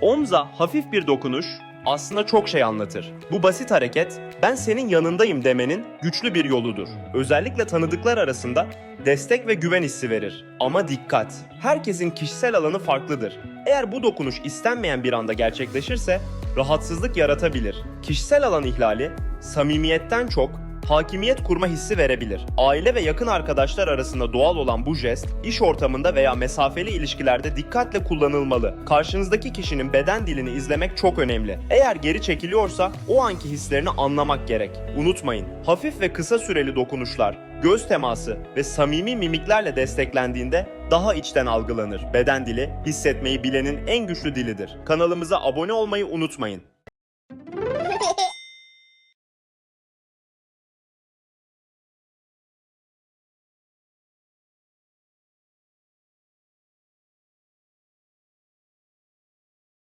Omza hafif bir dokunuş aslında çok şey anlatır. Bu basit hareket ben senin yanındayım demenin güçlü bir yoludur. Özellikle tanıdıklar arasında destek ve güven hissi verir. Ama dikkat! Herkesin kişisel alanı farklıdır. Eğer bu dokunuş istenmeyen bir anda gerçekleşirse rahatsızlık yaratabilir. Kişisel alan ihlali samimiyetten çok hakimiyet kurma hissi verebilir. Aile ve yakın arkadaşlar arasında doğal olan bu jest, iş ortamında veya mesafeli ilişkilerde dikkatle kullanılmalı. Karşınızdaki kişinin beden dilini izlemek çok önemli. Eğer geri çekiliyorsa o anki hislerini anlamak gerek. Unutmayın, hafif ve kısa süreli dokunuşlar, göz teması ve samimi mimiklerle desteklendiğinde daha içten algılanır. Beden dili, hissetmeyi bilenin en güçlü dilidir. Kanalımıza abone olmayı unutmayın.